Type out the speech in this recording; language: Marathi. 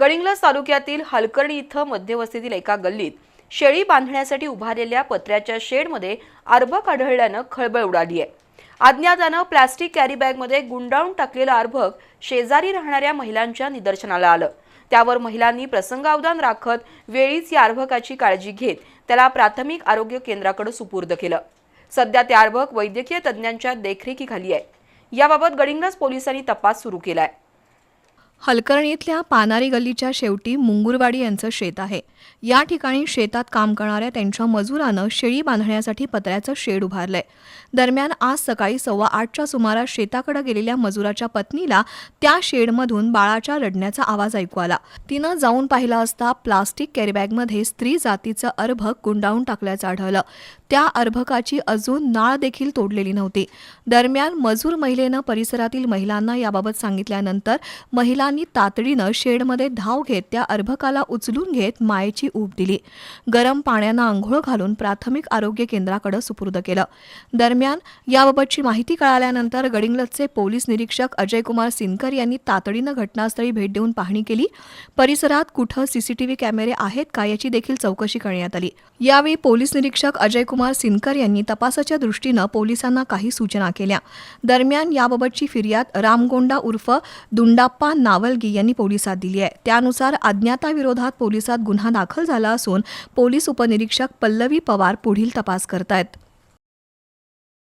गडिंग्लज तालुक्यातील हलकर्णी इथं मध्यवस्तीतील एका गल्लीत शेळी बांधण्यासाठी उभारलेल्या पत्र्याच्या शेडमध्ये अर्भक आढळल्यानं खळबळ उडाली आहे. अज्ञातानं प्लॅस्टिक कॅरी बॅगमध्ये गुंडाळून टाकलेलं अर्भक शेजारी राहणाऱ्या महिलांच्या निदर्शनाला आलं. त्यावर महिलांनी प्रसंगावधान राखत वेळीच या अर्भकाची काळजी घेत त्याला प्राथमिक आरोग्य केंद्राकडे सुपूर्द केलं. सध्या ते अर्भक वैद्यकीय तज्ज्ञांच्या देखरेखीखाली आहे. याबाबत गडिंग्लज पोलिसांनी तपास सुरू केला आहे हलकर्णीतल्या पानारी गल्लीच्या शेवटी मुंगुरवाडी यांचं शेत आहे. या ठिकाणी शेतात काम करणाऱ्या त्यांच्या मजुरानं शेळी बांधण्यासाठी पत्र्याचं शेड उभारलंय. दरम्यान आज सकाळी सव्वा आठच्या सुमारास शेताकडे गेलेल्या मजुराच्या पत्नीला त्या शेडमधून बाळाच्या रडण्याचा आवाज ऐकू आला. तिनं जाऊन पाहिला असता प्लास्टिक कॅरीबॅगमध्ये स्त्री जातीचं अर्भक गुंडाळून टाकल्याचं आढळलं. त्या अर्भकाची अजून नाळ देखील तोडलेली नव्हती. दरम्यान मजूर महिलेनं परिसरातील महिलांना याबाबत सांगितल्यानंतर महिलांनी तातडीनं शेडमध्ये धाव घेत त्या अर्भकाला उचलून घेत मायेची ऊब दिली. गरम पाण्यानं आंघोळ घालून प्राथमिक आरोग्य केंद्राकडे सुपूर्द केलं. दरम्यान याबाबतची माहिती कळाल्यानंतर गडिंग्लजचे पोलीस निरीक्षक अजयकुमार सिनकर यांनी तातडीनं घटनास्थळी भेट देऊन पाहणी केली. परिसरात कुठं सीसीटीव्ही कॅमेरे आहेत का याची देखील चौकशी करण्यात आली. यावेळी पोलीस निरीक्षक कुमार सिनकर यांनी तपासाच्या दृष्टीनं पोलिसांना काही सूचना केल्या. दरम्यान याबाबतची फिर्याद रामगोंडा उर्फ दुंडाप्पा नावलगी यांनी पोलिसात दिली आहे. त्यानुसार अज्ञाताविरोधात पोलिसात गुन्हा दाखल झाला असून पोलीस उपनिरीक्षक पल्लवी पवार पुढील तपास करतायत.